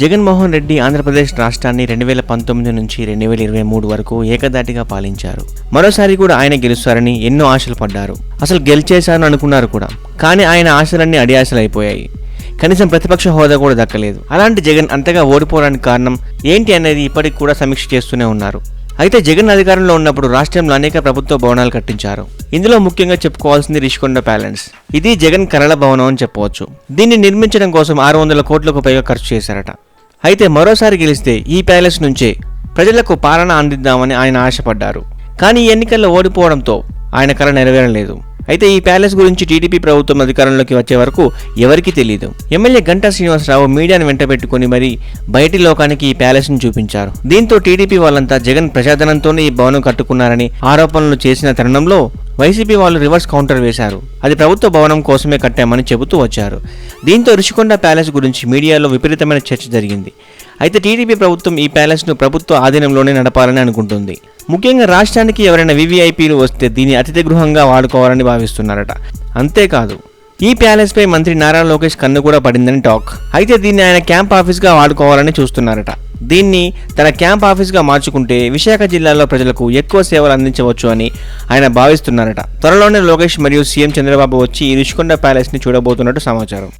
జగన్మోహన్ రెడ్డి ఆంధ్రప్రదేశ్ రాష్ట్రాన్ని రెండు వేల పంతొమ్మిది నుంచి రెండు వేల ఇరవై మూడు వరకు ఏకదాటిగా పాలించారు. మరోసారి కూడా ఆయన గెలుస్తారని ఎన్నో ఆశలు పడ్డారు. అసలు గెలిచేశారని అనుకున్నారు కూడా. కానీ ఆయన ఆశలన్నీ అడియాశలైపోయాయి. కనీసం ప్రతిపక్ష హోదా కూడా దక్కలేదు. అలాంటి జగన్ అంతగా ఓడిపోవడానికి కారణం ఏంటి అనేది ఇప్పటికి కూడా సమీక్ష చేస్తూనే ఉన్నారు. అయితే జగన్ అధికారంలో ఉన్నప్పుడు రాష్ట్రంలో అనేక ప్రభుత్వ భవనాలు కట్టించారు. ఇందులో ముఖ్యంగా చెప్పుకోవాల్సింది రిషికొండ ప్యాలెన్స్. ఇది జగన్ కరళ భవనం అని చెప్పవచ్చు. దీన్ని నిర్మించడం కోసం ఆరు వందల కోట్లకు పైగా ఖర్చు చేశారట. అయితే మరోసారి గెలిస్తే ఈ ప్యాలెస్ నుంచే ప్రజలకు పాలన అందిద్దామని ఆయన ఆశపడ్డారు. కానీ ఈ ఎన్నికల్లో ఓడిపోవడంతో ఆయన కళ నెరవేరలేదు. అయితే ఈ ప్యాలెస్ గురించి టీడీపీ ప్రభుత్వం అధికారంలోకి వచ్చే వరకు ఎవరికీ తెలియదు ఎమ్మెల్యే గంటా శ్రీనివాసరావు మీడియాను వెంట పెట్టుకుని మరి బయటి లోకానికి ఈ ప్యాలెస్ను చూపించారు. దీంతో టీడీపీ వాళ్ళంతా జగన్ ప్రజాధనంతోనే ఈ భవనం కట్టుకున్నారని ఆరోపణలు చేసిన తరుణంలో వైసీపీ వాళ్ళు రివర్స్ కౌంటర్ వేశారు. అది ప్రభుత్వ భవనం కోసమే కట్టామని చెబుతూ వచ్చారు. దీంతో రుషికొండ ప్యాలెస్ గురించి మీడియాలో విపరీతమైన చర్చ జరిగింది. అయితే టీడీపీ ప్రభుత్వం ఈ ప్యాలెస్ను ప్రభుత్వ ఆధీనంలోనే నడపాలని అనుకుంటుంది. ముఖ్యంగా రాష్ట్రానికి ఎవరైనా వివిఐపీలు వస్తే దీన్ని అతిథి గృహంగా వాడుకోవాలని భావిస్తున్నారట. అంతేకాదు ఈ ప్యాలెస్పై మంత్రి నారా లోకేష్ కన్ను కూడా పడిందని టాక్. అయితే దీన్ని ఆయన క్యాంప్ ఆఫీస్గా వాడుకోవాలని చూస్తున్నారట. దీన్ని తన క్యాంప్ ఆఫీస్గా మార్చుకుంటే విశాఖ జిల్లాలో ప్రజలకు ఎక్కువ సేవలు అందించవచ్చు అని ఆయన భావిస్తున్నారట. త్వరలోనే లోకేష్ మరియు సీఎం చంద్రబాబు వచ్చి ఈ రుషికొండ ప్యాలెస్ని చూడబోతున్నట్టు సమాచారం.